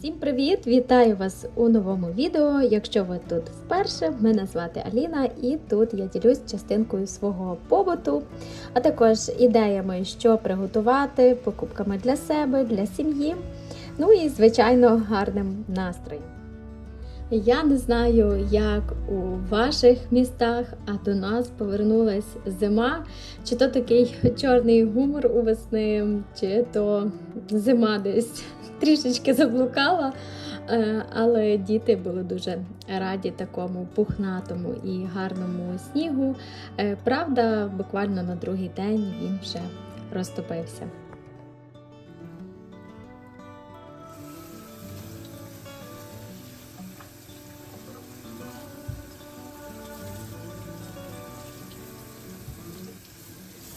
Всім привіт! Вітаю вас у новому відео. Якщо ви тут вперше, мене звати Аліна, і тут я ділюсь частинкою свого побуту, а також ідеями, що приготувати, покупками для себе, для сім'ї. Ну і, звичайно, гарним настроєм. Я не знаю, як у ваших містах, а до нас повернулась зима. Чи то такий чорний гумор у весни, чи то зима десь трішечки заблукала. Е, Але діти були дуже раді такому пухнатому і гарному снігу. Е, Правда, буквально на другий день він вже розтопився.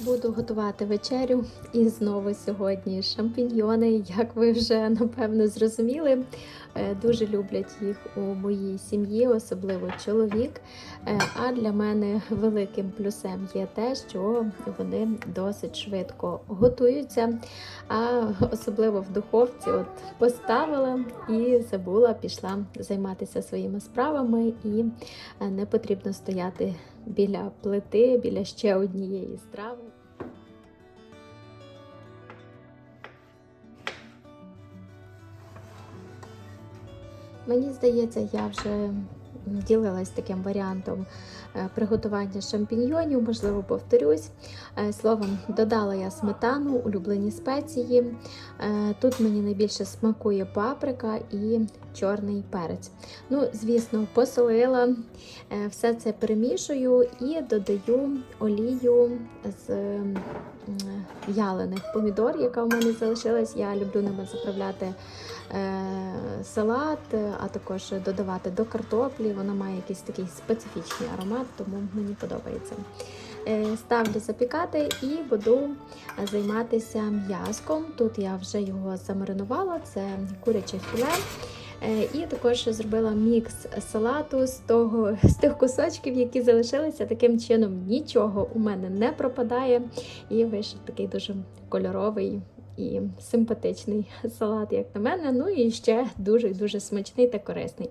Буду готувати вечерю і знову сьогодні шампіньйони. Як ви вже напевно зрозуміли, е, дуже люблять їх у моїй сім'ї, особливо чоловік. Е, А для мене великим плюсом є те, що вони досить швидко готуються. А особливо в духовці, от поставила і забула, пішла займатися своїми справами, і е, не потрібно стояти біля плити, біля ще однієї страви. Мені здається, я вже ділилась таким варіантом е, приготування шампіньйонів, можливо, повторюсь. Е, Словом, додала я сметану, улюблені спеції. Е, Тут мені найбільше смакує паприка і чорний перець. Ну, звісно, посолила, Е, все це перемішую і додаю олію з в'ялених помідор, яка в мене залишилась. Я люблю ними заправляти е, салат, е, а також додавати до картоплі. Вона має якийсь такий специфічний аромат, тому мені подобається. Е, Ставлю запікати і буду е, займатися м'язком. Тут я вже його замаринувала, це куряче філе. Е, І також зробила мікс салату з того з тих кусочків, які залишилися. Таким чином нічого у мене не пропадає. І вийшов такий дуже кольоровий і симпатичний салат, як на мене. Ну і ще дуже дуже смачний та корисний.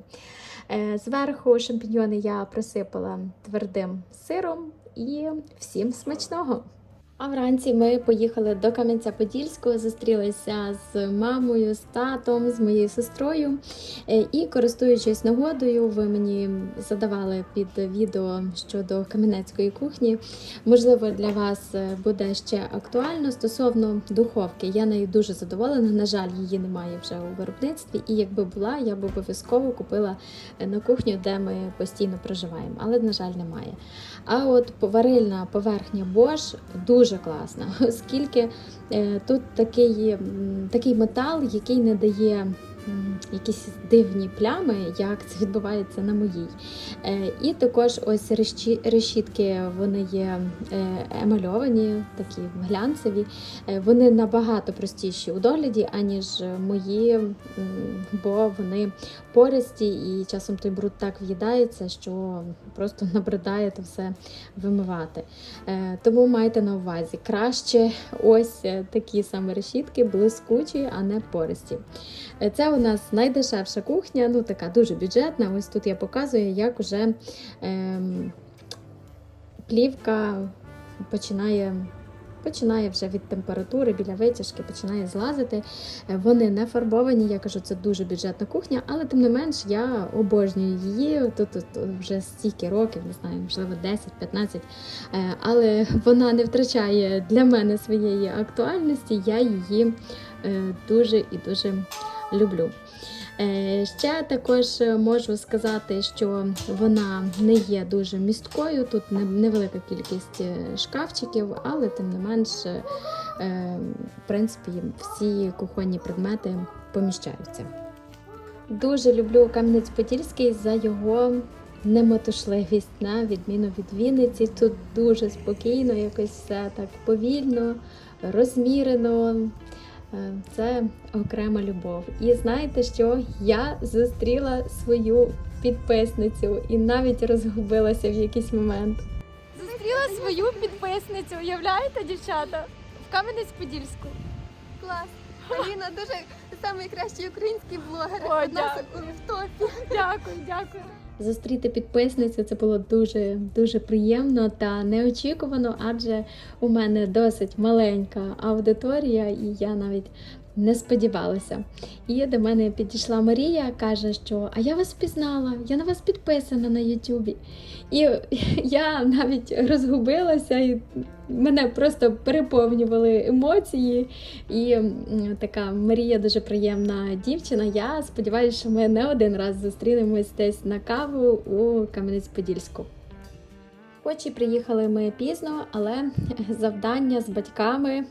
Е, Зверху шампіньйони я присипала твердим сиром і всім смачного! А вранці ми поїхали до Кам'янця-Подільського, зустрілися з мамою, з татом, з моєю сестрою. Е, І користуючись нагодою, ви мені задавали під відео щодо кам'янецької кухні. Можливо, для вас е, буде ще актуально стосовно духовки. Я нею дуже задоволена. На жаль, її немає вже у виробництві. І якби була, я б обов'язково купила е, на кухню, де ми постійно проживаємо. Але, на жаль, немає. А от варильна поверхня Bosch дуже класна, оскільки е, тут такий, такий метал, який не дає якісь дивні плями, як це відбувається на моїй. Е, І також ось решітки вони є е, емальовані, такі глянцеві. Е, Вони набагато простіші у догляді, аніж мої, бо вони пористі і часом той бруд так в'їдається, що просто набридає то все вимивати. Тому майте на увазі, краще ось такі саме решітки, блискучі, а не пористі. Це у нас найдешевша кухня, ну така дуже бюджетна. Ось тут я показую, як уже ем, плівка починає. Починає вже від температури біля витяжки, починає злазити. Е, Вони не фарбовані. Я кажу, це дуже бюджетна кухня, але тим не менш я обожнюю її. Тут, тут вже стільки років, не знаю, можливо, 10-15. Е, Але вона не втрачає для мене своєї актуальності. Я її е, дуже і дуже люблю. Е, Ще також можу сказати, що вона не є дуже місткою. Тут невелика кількість е, шкафчиків, але тим не менш, е, в принципі, всі кухонні предмети поміщаються. Дуже люблю Кам'янець-Подільський за його немотушливість, на відміну від Вінниці. Тут дуже спокійно, якось все так повільно, розмірено. Е, Це окрема любов. І знаєте, що я зустріла свою підписницю і навіть розгубилася в якийсь момент. Зустріла свою підписницю, уявляєте, дівчата? В Кам'янець-Подільську. Клас. Аліна дуже найкращий український блогер. О, У нас дякую. в топі. Дякую, дякую. Зустріти підписницю це було дуже дуже приємно та неочікувано, адже у мене досить маленька аудиторія, і я навіть не сподівалася. І до мене підійшла Марія, каже, що а я вас впізнала, я на вас підписана на Ютубі. І я навіть розгубилася, і мене просто переповнювали емоції. І така Марія дуже приємна дівчина. Я сподіваюся, що ми не один раз зустрінемось десь на каву у Кам'янець-Подільську. Хоч і приїхали ми пізно, але завдання з батьками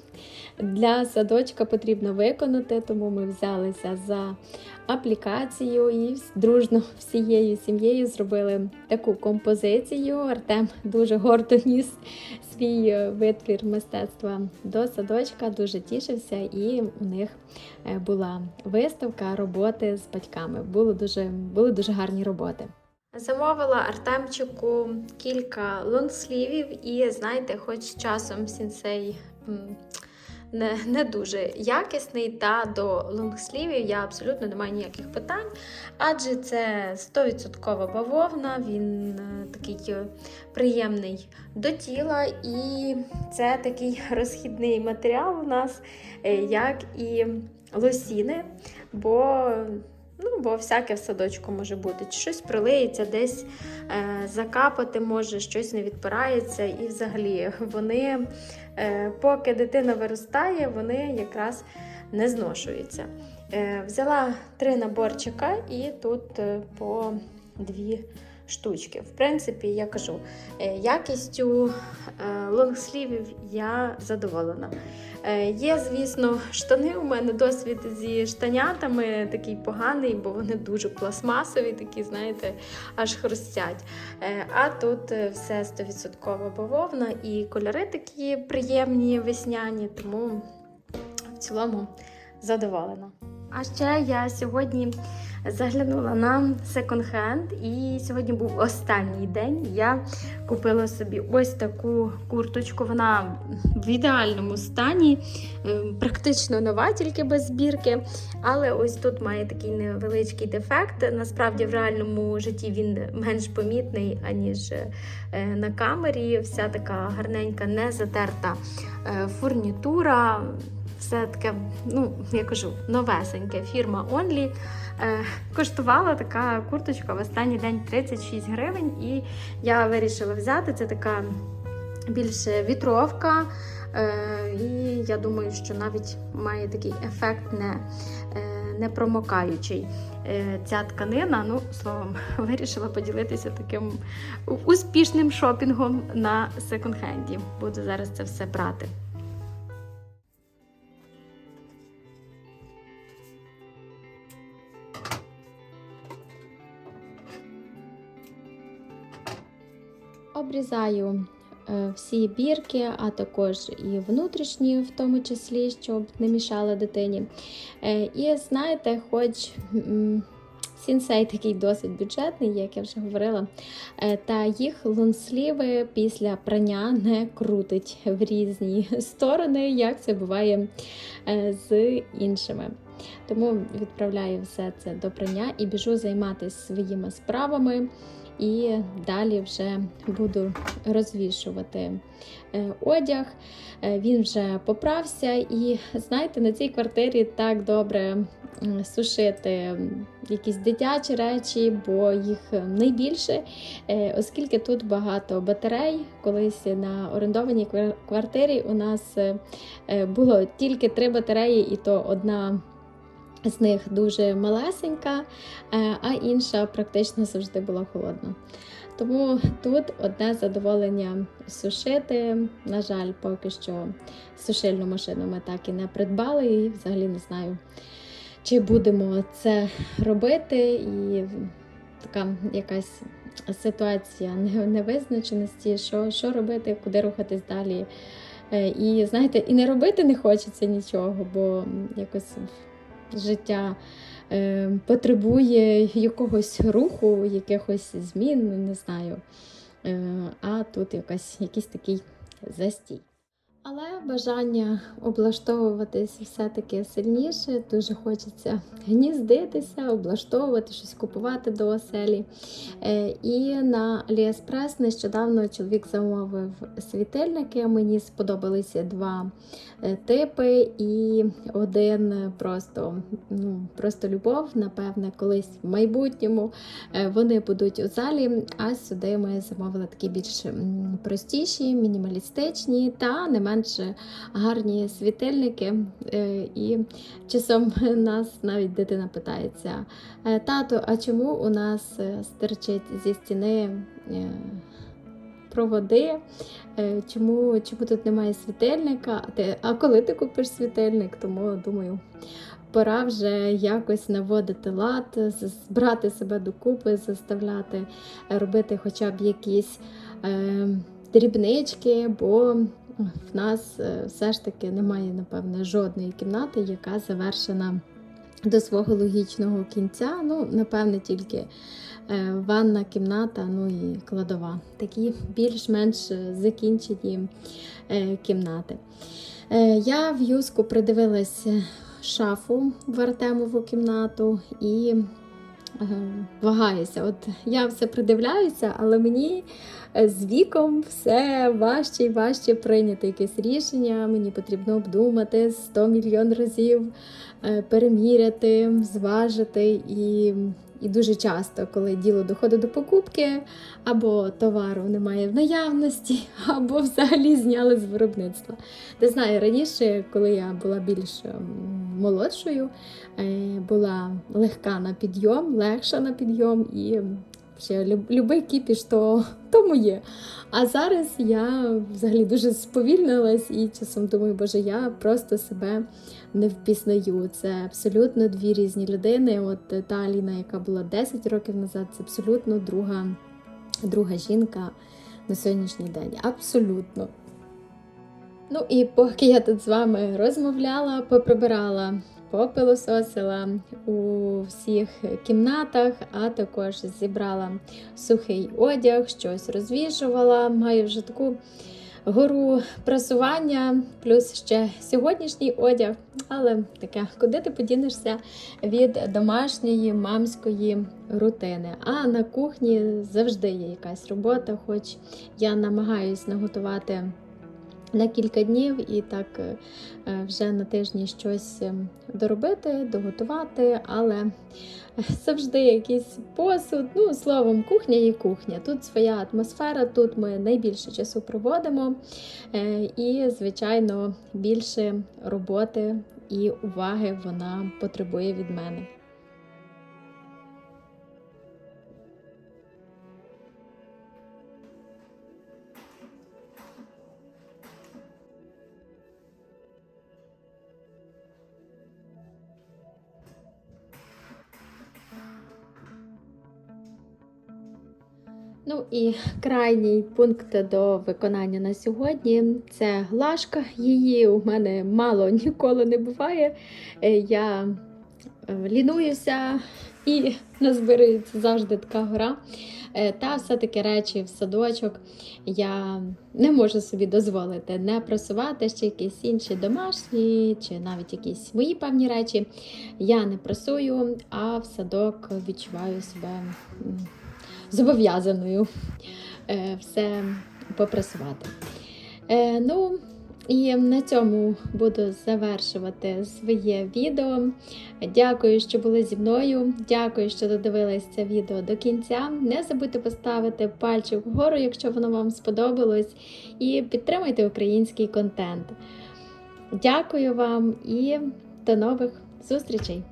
для садочка потрібно виконати, тому ми взялися за аплікацію і дружно всією сім'єю зробили таку композицію. Артем дуже гордо ніс свій е, витвір мистецтва до садочка, дуже тішився, і у них е, була виставка роботи з батьками. Були дуже, були дуже гарні роботи. Замовила Артемчику кілька лонгслівів, і знаєте, хоч часом сінсей не, не дуже якісний, та до лонгслівів я абсолютно не маю ніяких питань, адже це 100% бавовна, він е, такий е, приємний до тіла, і це такий розхідний матеріал у нас, е, як і лосіни, бо Ну, бо всяке в садочку може бути. Чи щось прилиється, десь е, закапати може, щось не відпирається. І взагалі вони, е, поки дитина виростає, вони якраз не зношуються. Е, взяла три наборчика і тут е, по дві штучки. В принципі, я кажу, е, якістю е, лонгслівів я задоволена. Е, Є, звісно, штани. У мене досвід зі штанятами такий поганий, бо вони дуже пластмасові, такі, знаєте, аж хрустять. А тут все 100% бавовна і кольори такі приємні, весняні, тому в цілому задоволена. А ще я сьогодні заглянула на секонд-хенд, і сьогодні був останній день. Я купила собі ось таку курточку. Вона в ідеальному стані, е, практично нова, тільки без збірки. Але ось тут має такий невеличкий дефект. Насправді, в реальному житті він менш помітний, аніж е, на камері. Вся така гарненька, не затерта е, фурнітура. Все таке, ну, я кажу, новесеньке фірма Only. Е, коштувала така курточка в останній день 36 гривень, і я вирішила взяти. Це така більше вітровка. Е, і я думаю, що навіть має такий ефект не, е, не промокаючий. Ця тканина, ну, словом, вирішила поділитися таким успішним шопінгом на секонд-хенді. Буду зараз це все брати. Обрізаю е, всі бірки, а також і внутрішні, в тому числі, щоб не мішало дитині. Е, І знаєте, хоч сінсей такий досить бюджетний, як я вже говорила, е, та їх лонсліви після прання не крутить в різні сторони, як це буває з іншими. Тому відправляю все це до прання і біжу займатися своїми справами. І далі вже буду розвішувати е, одяг. Е, Він вже поправся, і знаєте, на цій квартирі так добре сушити якісь дитячі речі, бо їх найбільше, е, оскільки тут багато батарей. Колись на орендованій квартирі у нас було тільки три батареї, і то одна. З них дуже малесенька, е, а інша практично завжди була холодна. Тому тут одне задоволення сушити. На жаль, поки що сушильну машину ми так і не придбали, і взагалі не знаю, чи будемо це робити. І така якась ситуація невизначеності, що, що робити, куди рухатись далі. Е, І знаєте, і не робити не хочеться нічого, бо якось життя е, потребує якогось руху, якихось змін, не знаю. Е, а тут якась, якийсь такий застій. Але бажання облаштовуватись все-таки сильніше. Дуже хочеться гніздитися, облаштовувати щось купувати до оселі. Е, І на AliExpress нещодавно чоловік замовив світильники. Мені сподобалися два е, типи, і один просто, ну, просто любов. Напевне, колись в майбутньому е, вони будуть у залі. А сюди ми замовили такі більш простіші, мінімалістичні та не менш гарні світильники. Е, І часом нас навіть дитина питається: «Е, тато, а чому у нас е, стирчить зі стіни? Проводи, чому, чому тут немає світильника? А А коли ти купиш світильник? Тому думаю, пора вже якось наводити лад, з- збирати себе докупи, заставляти робити хоча б якісь е, дрібнички, бо в нас е, все ж таки немає, напевне, жодної кімнати, яка завершена до свого логічного кінця. Ну, напевне, тільки е, ванна кімната, ну і кладова. Такі більш-менш е, закінчені кімнати. Я в юску придивилась шафу в Артемову кімнату і вагаюся. От я все придивляюся, але мені е, з віком все важче і важче прийняти якесь рішення. Мені потрібно обдумати 100 мільйон разів, е, переміряти, зважити і. І дуже часто, коли діло доходить до покупки, або товару немає в наявності, або взагалі зняли з виробництва. Не знаю, раніше, коли я була більш ем, молодшою, е, була легка на підйом, легша на підйом і люб- любий кіпіш, то, то моє. А зараз я взагалі дуже сповільнилась і часом думаю, боже, я просто себе не впізнаю. Це абсолютно дві різні людини. От е, та Аліна, яка була 10 років назад, це абсолютно друга, друга жінка на сьогоднішній день. Абсолютно. Ну і поки я тут з вами розмовляла, поприбирала, попилососила у всіх кімнатах, а також зібрала сухий одяг, щось розвішувала. Маю вже таку гору прасування, плюс ще сьогоднішній одяг. Але таке, куди ти подінешся від домашньої мамської рутини? А на кухні завжди є якась робота, хоч я намагаюсь наготувати на кілька днів і так е, е, вже на тижні щось е, доробити, доготувати, але е, завжди якийсь посуд. Ну, словом, кухня є кухня. Тут своя атмосфера, тут ми найбільше часу проводимо, і, звичайно, більше роботи і уваги вона потребує від мене. Ну і крайній пункт до виконання на сьогодні це глажка. Її у мене мало ніколи не буває. Е, Я е, лінуюся і назбирається завжди така гора. Е, Та все-таки речі в садочок я не можу собі дозволити не просувати ще якісь інші домашні, чи навіть якісь мої певні речі. Я не прасую, а в садок відчуваю себе зобов'язаною е, все попрасувати. Е, Ну, і на цьому буду завершувати своє відео. Дякую, що були зі мною. Дякую, що додивились це відео до кінця. Не забудьте поставити пальчик вгору, якщо воно вам сподобалось, і підтримуйте український контент. Дякую вам і до нових зустрічей!